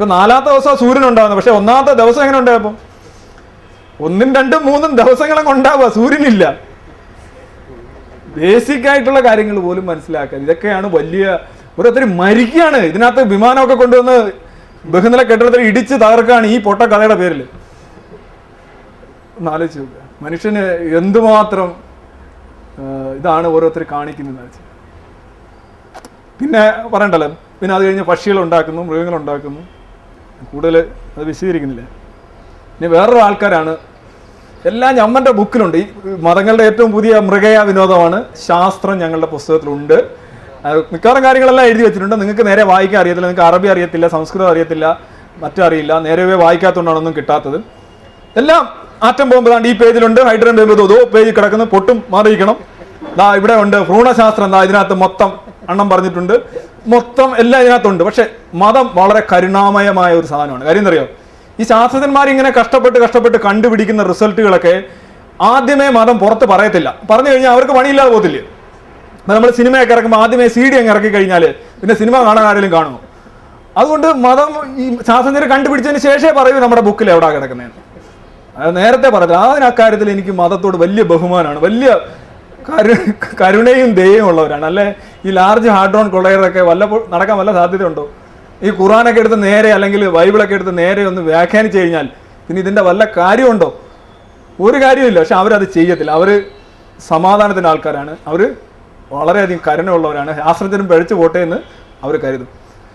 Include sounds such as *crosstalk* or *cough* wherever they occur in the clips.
ഇപ്പൊ നാലാമത്തെ ദിവസം സൂര്യൻ ഉണ്ടാവുന്നത് പക്ഷെ ഒന്നാമത്തെ ദിവസം എങ്ങനെ ഉണ്ടായപ്പോ ഒന്നും രണ്ടും മൂന്നും ദിവസങ്ങളങ്ങ് ഉണ്ടാവുക സൂര്യനില്ല. ബേസിക് ആയിട്ടുള്ള കാര്യങ്ങൾ പോലും മനസ്സിലാക്കാൻ ഇതൊക്കെയാണ് വലിയ ഓരോരുത്തർ മരിക്കുകയാണ്. ഇതിനകത്ത് വിമാനമൊക്കെ കൊണ്ടുവന്ന് ബഹുനില കെട്ടിടത്തിൽ ഇടിച്ച് തകർക്കാണ് ഈ പൊട്ട കഥയുടെ പേരിൽ ഒന്ന് ആലോചിച്ച് നോക്കുക മനുഷ്യന് എന്തുമാത്രം ഇതാണ് ഓരോരുത്തർ കാണിക്കുന്നത് പിന്നെ പറയണ്ടല്ലോ. പിന്നെ അത് കഴിഞ്ഞ് പക്ഷികൾ ഉണ്ടാക്കുന്നു മൃഗങ്ങൾ ഉണ്ടാക്കുന്നു. കൂടുതൽ അത് വിശദീകരിക്കുന്നില്ല. ഇനി വേറൊരു ആൾക്കാരാണ്. എല്ലാം ഞമ്മന്റെ ബുക്കിലുണ്ട്. ഈ മതങ്ങളുടെ ഏറ്റവും പുതിയ മൃഗയ വിനോദമാണ് ശാസ്ത്രം ഞങ്ങളുടെ പുസ്തകത്തിലുണ്ട്. മിക്കവാറും കാര്യങ്ങളെല്ലാം എഴുതി വെച്ചിട്ടുണ്ട്. നിങ്ങൾക്ക് നേരെ വായിക്കാൻ അറിയത്തില്ല. നിങ്ങൾക്ക് അറബി അറിയത്തില്ല സംസ്കൃതം അറിയത്തില്ല മറ്റും അറിയില്ല. നേരെ വായിക്കാത്തതുകൊണ്ടാണ് ഒന്നും കിട്ടാത്തത്. എല്ലാം ആറ്റം ദാണ്ട് ഈ പേജിലുണ്ട്. ഹൈഡ്രജൻ ബോംബ് ഇതോ പേജിൽ കിടക്കുന്നു. പൊട്ടും മാറിയിരിക്കണം. ദാ ഇവിടെ ഉണ്ട്. ഭ്രൂണശാസ്ത്രം ദാ ഇതിനകത്ത് മൊത്തം അണ്ണം പറഞ്ഞിട്ടുണ്ട്. മൊത്തം എല്ലാം ഇതിനകത്തുണ്ട്. പക്ഷെ മതം വളരെ കരുണാമയമായ ഒരു സാധനമാണ്. കാര്യം എന്തറിയോ ഈ ശാസ്ത്രജ്ഞന്മാർ ഇങ്ങനെ കഷ്ടപ്പെട്ട് കഷ്ടപ്പെട്ട് കണ്ടുപിടിക്കുന്ന റിസൾട്ടുകളൊക്കെ ആദ്യമേ മതം പുറത്ത് പറയത്തില്ല. പറഞ്ഞു കഴിഞ്ഞാൽ അവർക്ക് പണിയില്ലാതെ പോകത്തില്ലേ? നമ്മൾ സിനിമയൊക്കെ ഇറക്കുമ്പോൾ ആദ്യമേ സി ഡി അങ്ങ് ഇറക്കി കഴിഞ്ഞാൽ പിന്നെ സിനിമ കാണാൻ ആരെങ്കിലും കാണുമോ? അതുകൊണ്ട് മതം ഈ ശാസ്ത്രജ്ഞരെ കണ്ടുപിടിച്ചതിന് ശേഷമേ പറയൂ നമ്മുടെ ബുക്കിൽ എവിടാ കിടക്കുന്നതെന്ന്. നേരത്തെ പറഞ്ഞത് ആ അക്കാര്യത്തിൽ എനിക്ക് മതത്തോട് വലിയ ബഹുമാനമാണ്. വലിയ കരുണയും ദയയും ഉള്ളവരാണ്. അല്ലെ? ഈ ലാർജ് ഹാർഡ്രോൺ കൊള്ളയറൊക്കെ വല്ലപ്പോൾ നടക്കാൻ വല്ല സാധ്യതയുണ്ടോ? ഈ ഖുറാനൊക്കെ എടുത്ത് നേരെ അല്ലെങ്കിൽ ബൈബിളൊക്കെ എടുത്ത് നേരെ ഒന്ന് വ്യാഖ്യാനിച്ചു കഴിഞ്ഞാൽ പിന്നെ ഇതിന്റെ വല്ല കാര്യമുണ്ടോ? ഒരു കാര്യമില്ല പക്ഷെ അവരത് ചെയ്യത്തില്ല. അവർ സമാധാനത്തിന്റെ ആൾക്കാരാണ്. അവർ വളരെയധികം കരുണയുള്ളവരാണ്. ശാസ്ത്രജ്ഞനും പഴിച്ചു പോട്ടെ എന്ന് അവർ കരുതും.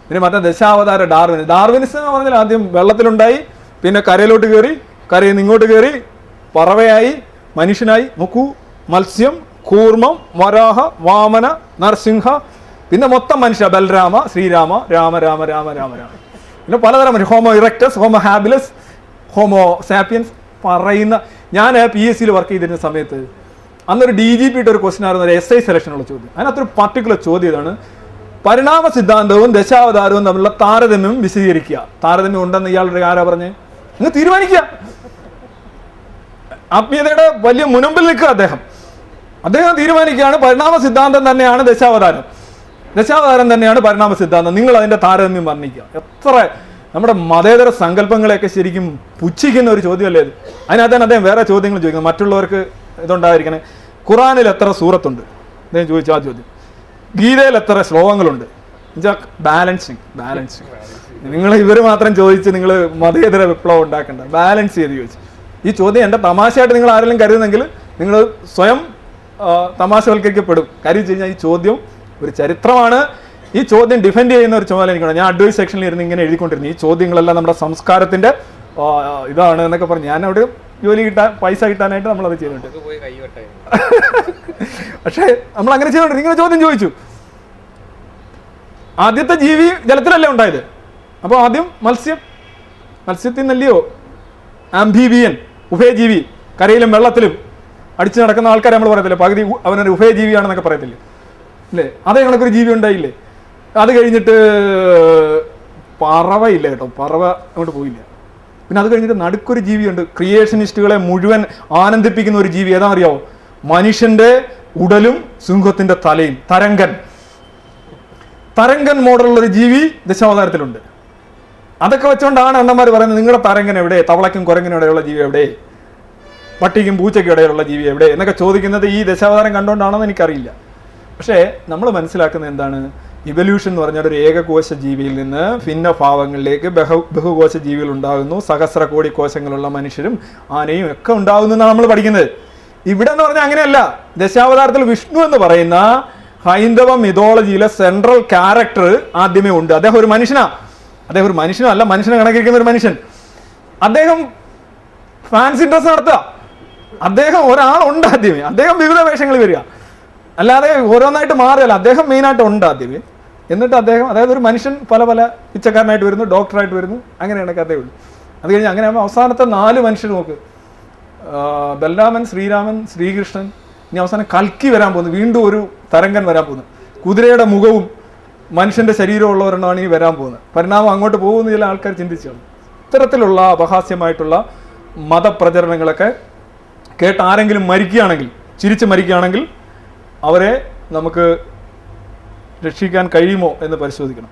പിന്നെ മറ്റേ ദശാവതാര ഡാർവിൻ ഡാർവിനിസം എന്ന് പറഞ്ഞാൽ ആദ്യം വെള്ളത്തിലുണ്ടായി പിന്നെ കരയിലോട്ട് കയറി കരയിൽ നിന്ന് ഇങ്ങോട്ട് കയറി പറവയായി മനുഷ്യനായി മുക്കു മത്സ്യം കൂർമ്മം വരാഹ വാമന നരസിംഹ പിന്നെ മൊത്തം മനുഷ്യ ബലരാമ ശ്രീരാമ രാമ രാമ രാമ രാമ രാമ. പിന്നെ പലതരം മനുഷ്യ Homo erectus Homo habilis Homo sapiens പറയുന്ന ഞാൻ പി എസ് സിയിൽ വർക്ക് ചെയ്തിരുന്ന സമയത്ത് അന്നൊരു ഡി ജി പിയുടെ ഒരു ക്വസ്റ്റൻ ആയിരുന്നു എസ് ഐ സെലക്ഷനുള്ള ചോദ്യം. അതിനകത്തൊരു പർട്ടിക്കുലർ ചോദ്യം ഇതാണ്. പരിണാമ സിദ്ധാന്തവും ദശാവതാരവും തമ്മിലുള്ള താരതമ്യം വിശദീകരിക്കുക. താരതമ്യം ഉണ്ടെന്ന് ഇയാളുടെ ആരാ പറഞ്ഞേ? നിങ്ങൾ തീരുമാനിക്കുക. ആത്മീയതയുടെ വലിയ മുനമ്പിൽ നിൽക്കുക അദ്ദേഹം. അദ്ദേഹം തീരുമാനിക്കുകയാണ് പരിണാമ സിദ്ധാന്തം തന്നെയാണ് ദശാവതാരം. ദശാവതാരം തന്നെയാണ് പരിണാമ സിദ്ധാന്തം. നിങ്ങൾ അതിന്റെ താരതമ്യം വർണിക്കുക. എത്ര നമ്മുടെ മതേതര സങ്കല്പങ്ങളെയൊക്കെ ശരിക്കും പുച്ഛിക്കുന്ന ഒരു ചോദ്യമല്ലേ ഇത്? തന്നെ അദ്ദേഹം വേറെ ചോദ്യങ്ങൾ ചോദിക്കുന്നത്. മറ്റുള്ളവർക്ക് ഇതുണ്ടായിരിക്കണേ. ഖുറാനിൽ എത്ര സൂറത്തുണ്ട്? അദ്ദേഹം ചോദിച്ച ആ ചോദ്യം. ഗീതയിൽ എത്ര ശ്ലോകങ്ങളുണ്ട്? ബാലൻസിങ് ബാലൻസിങ് നിങ്ങൾ ഇവർ മാത്രം ചോദിച്ച് നിങ്ങൾ മതേതര വിപ്ലവം ഉണ്ടാക്കണ്ട. ബാലൻസ് ചെയ്ത് ചോദിച്ചു. ഈ ചോദ്യം എന്റെ തമാശയായിട്ട് നിങ്ങൾ ആരെങ്കിലും കരുതുന്നെങ്കിൽ നിങ്ങൾ സ്വയം തമാശവൽക്കരിക്കപ്പെടും. കാര്യം വെച്ച് കഴിഞ്ഞാൽ ഈ ചോദ്യം ഒരു ചരിത്രമാണ്. ഈ ചോദ്യം ഡിഫെൻഡ് ചെയ്യുന്ന ഒരു ചുമതല എനിക്കാണ് ഞാൻ അഡ്വൈസ് സെക്ഷനിൽ ഇരുന്ന് ഇങ്ങനെ എഴുതിക്കൊണ്ടിരുന്നു. ഈ ചോദ്യങ്ങളെല്ലാം നമ്മുടെ സംസ്കാരത്തിന്റെ ഇതാണ് എന്നൊക്കെ പറഞ്ഞു ഞാൻ അവിടെ ജോലി കിട്ടാൻ പൈസ കിട്ടാനായിട്ട് നമ്മൾ അത് ചെയ്യുന്നുണ്ട് *laughs* പക്ഷേ നമ്മൾ അങ്ങനെ ചെയ്യുന്നുണ്ട്. ഇങ്ങനെ ചോദ്യം ചോദിച്ചു. ആദ്യത്തെ ജീവി ജലത്തിലല്ലേ ഉണ്ടായത്? അപ്പോൾ ആദ്യം മത്സ്യം. മത്സ്യത്തിൽ നിന്നല്ലയോ ആംബീബിയൻ ഉഭയജീവി കരയിലും വെള്ളത്തിലും. അടിച്ചു നടക്കുന്ന ആൾക്കാരെ നമ്മൾ പറയത്തില്ലേ? പകുതി അവനൊരു ഉഭയജീവിയാണെന്നൊക്കെ പറയത്തില്ലേ? അല്ലേ അതേ കണക്കൊരു ജീവി ഉണ്ടായില്ലേ? അത് കഴിഞ്ഞിട്ട് പറവയില്ല കേട്ടോ. പറവ അങ്ങോട്ട് പോയില്ല. പിന്നെ അത് കഴിഞ്ഞിട്ട് നടുക്കൊരു ജീവിയുണ്ട്. ക്രിയേഷനിസ്റ്റുകളെ മുഴുവൻ ആനന്ദിപ്പിക്കുന്ന ഒരു ജീവി. ഏതാ അറിയാവോ? മനുഷ്യന്റെ ഉടലും സിംഹത്തിന്റെ തലയും. തരംഗൻ. തരംഗൻ മോഡലുള്ള ഒരു ജീവി ദശാവതാരത്തിലുണ്ട്. അതൊക്കെ വെച്ചുകൊണ്ടാണ് അണ്ണന്മാർ പറയുന്നത് നിങ്ങളുടെ തരംഗൻ എവിടെ? തവളക്കും കുരങ്ങനും ഇടയുള്ള ജീവി എവിടെ? പട്ടിക്കും പൂച്ചയ്ക്കും ഇടയിലുള്ള ജീവി എവിടെ എന്നൊക്കെ ചോദിക്കുന്നത് ഈ ദശാവതാരം കണ്ടുകൊണ്ടാണെന്ന് എനിക്കറിയില്ല. പക്ഷേ നമ്മൾ മനസ്സിലാക്കുന്നത് എന്താണ്? ഇവല്യൂഷൻ എന്ന് പറഞ്ഞാൽ ഒരു ഏകകോശ ജീവിയിൽ നിന്ന് ഭിന്ന ഭാവങ്ങളിലേക്ക് ബഹു ബഹുകോശ ജീവികൾ ഉണ്ടാകുന്നു. സഹസ്ര കോടി കോശങ്ങളുള്ള മനുഷ്യരും ആനയും ഒക്കെ ഉണ്ടാകുന്നു എന്നാണ് നമ്മൾ പഠിക്കുന്നത്. ഇവിടെ എന്ന് പറഞ്ഞാൽ അങ്ങനെയല്ല. ദശാവതാരത്തിൽ വിഷ്ണു എന്ന് പറയുന്ന ഹൈന്ദവ മിതോളജിയിലെ സെൻട്രൽ ക്യാരക്ടർ ആദ്യമേ ഉണ്ട്. അദ്ദേഹം ഒരു മനുഷ്യനാ. അദ്ദേഹം ഒരു മനുഷ്യനല്ല മനുഷ്യനെ കണക്കിരിക്കുന്ന ഒരു മനുഷ്യൻ. അദ്ദേഹം ഫാൻസി ഡ്രസ് നടത്തുക. അദ്ദേഹം ഒരാളുണ്ട് ആദ്യമേ. അദ്ദേഹം വിവിധ വേഷങ്ങളിൽ വരിക. അല്ലാതെ ഓരോന്നായിട്ട് മാറിയല്ല. അദ്ദേഹം മെയിനായിട്ട് ഉണ്ട് ആദ്യമേ. എന്നിട്ട് അദ്ദേഹം അതായത് ഒരു മനുഷ്യൻ പല പല പിച്ചക്കാരനായിട്ട് വരുന്നു ഡോക്ടറായിട്ട് വരുന്നു അങ്ങനെയാണ് കഥയുള്ളൂ അത് കഴിഞ്ഞ് അങ്ങനെ ആകുമ്പോൾ അവസാനത്തെ നാല് മനുഷ്യർ നോക്ക്. ബലരാമൻ ശ്രീരാമൻ ശ്രീകൃഷ്ണൻ ഇനി അവസാനം കൽക്കി വരാൻ പോകുന്നു. വീണ്ടും ഒരു തരംഗൻ വരാൻ പോകുന്നു. കുതിരയുടെ മുഖവും മനുഷ്യന്റെ ശരീരമുള്ളവരെണ്ണമാണ് ഇനി വരാൻ പോകുന്നത്. പരിണാമം അങ്ങോട്ട് പോകുന്ന ചില ആൾക്കാർ ചിന്തിച്ചു. ഇത്തരത്തിലുള്ള അപഹാസ്യമായിട്ടുള്ള മതപ്രചരണങ്ങളൊക്കെ കേട്ട് ആരെങ്കിലും മരിക്കുകയാണെങ്കിൽ ചിരിച്ച് മരിക്കുകയാണെങ്കിൽ അവരെ നമുക്ക് രക്ഷിക്കാൻ കഴിയുമോ എന്ന് പരിശോധിക്കണം.